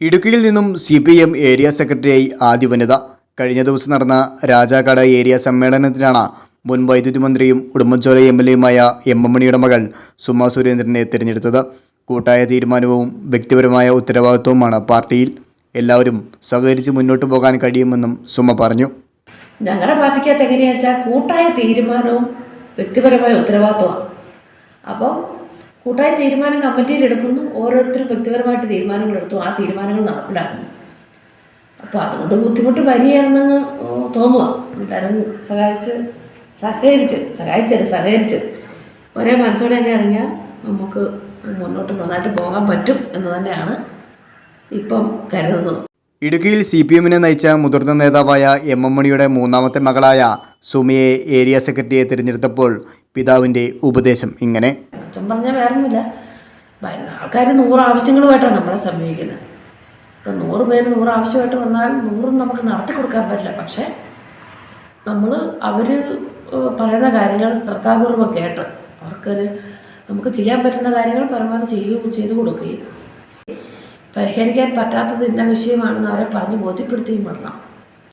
ഇടുക്കിയിൽ നിന്നും C P M area സെക്രട്ടറിയായി ആദ്യ വനിത. കഴിഞ്ഞ ദിവസം നടന്ന രാജാക്കാട് ഏരിയ സമ്മേളനത്തിലാണ് മുൻ വൈദ്യുതി മന്ത്രിയും ഉടുമ്പൻചോല എം എൽ എയുമായ എം എം മണിയുടെ മകൾ സുമ സുരേന്ദ്രനെ തിരഞ്ഞെടുത്തത്. കൂട്ടായ തീരുമാനവും വ്യക്തിപരമായ ഉത്തരവാദിത്വവുമാണ് പാർട്ടിയിൽ എല്ലാവരും സഹകരിച്ച് മുന്നോട്ട് പോകാൻ കഴിയുമെന്നും സുമ പറഞ്ഞു. ഞങ്ങളുടെ പാർട്ടിക്കകത്ത് എങ്ങനെയാ വെച്ചാൽ കൂട്ടായ തീരുമാനവും വ്യക്തിപരമായ ഉത്തരവാദിത്വമാണ്. അപ്പം കൂട്ടായ തീരുമാനം കമ്മിറ്റിയിൽ എടുക്കുന്നു. ഓരോരുത്തരും വ്യക്തിപരമായിട്ട് തീരുമാനങ്ങൾ എടുത്തു. ആ തീരുമാനങ്ങൾ നടപ്പിലാക്കുന്നു. അപ്പോൾ അതുകൊണ്ട് ബുദ്ധിമുട്ട് വരികയാണെന്നങ്ങ് തോന്നുക എല്ലാവരും സഹായിച്ച് സഹകരിച്ച് സഹായിച്ചത് സഹകരിച്ച്. ഒരേ മനസ്സോടെയൊക്കെ ഇറങ്ങിയാൽ നമുക്ക് മുന്നോട്ട് നന്നായിട്ട് പോകാൻ പറ്റും എന്ന് തന്നെയാണ് ഇപ്പം കരുതുന്നത്. ഇടുക്കിയിൽ സി പി എമ്മിനെ നയിച്ച മുതിർന്ന നേതാവായ എം എം മണിയുടെ മൂന്നാമത്തെ മകളായ സുമിയെ ഏരിയ സെക്രട്ടറിയെ തിരഞ്ഞെടുത്തപ്പോൾ പിതാവിന്റെ ഉപദേശം ഇങ്ങനെ. അച്ഛൻ പറഞ്ഞാൽ വേറൊന്നുമില്ല. വരുന്ന ആൾക്കാർ നൂറ് ആവശ്യങ്ങളുമായിട്ടാണ് നമ്മളെ സമീപിക്കുന്നത്. ഇപ്പം നൂറ് പേര് നൂറ് ആവശ്യമായിട്ട് വന്നാൽ നൂറും നമുക്ക് നടത്തി കൊടുക്കാൻ പറ്റില്ല. പക്ഷേ നമ്മൾ അവർ പറയുന്ന കാര്യങ്ങൾ ശ്രദ്ധാപൂർവം കേട്ട് അവർക്കൊരു നമുക്ക് ചെയ്യാൻ പറ്റുന്ന കാര്യങ്ങൾ പരമാവധി ചെയ്യുകയും ചെയ്തു കൊടുക്കുകയും പരിഹരിക്കാൻ പറ്റാത്തത് ഇന്ന വിഷയമാണെന്ന് അവരെ പറഞ്ഞ് ബോധ്യപ്പെടുത്തുകയും വേണം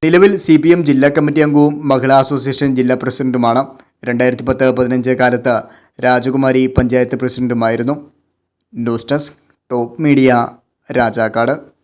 നിലവിൽ സി പി എം ജില്ലാ കമ്മിറ്റി അംഗവും മഹിളാ അസോസിയേഷൻ ജില്ലാ പ്രസിഡന്റുമാണ്. രണ്ടായിരത്തി പത്ത് പതിനഞ്ച് കാലത്ത് Rajakumari panchayat പ്രസിഡന്റുമായിരുന്നു. News desk top media Rajakkad.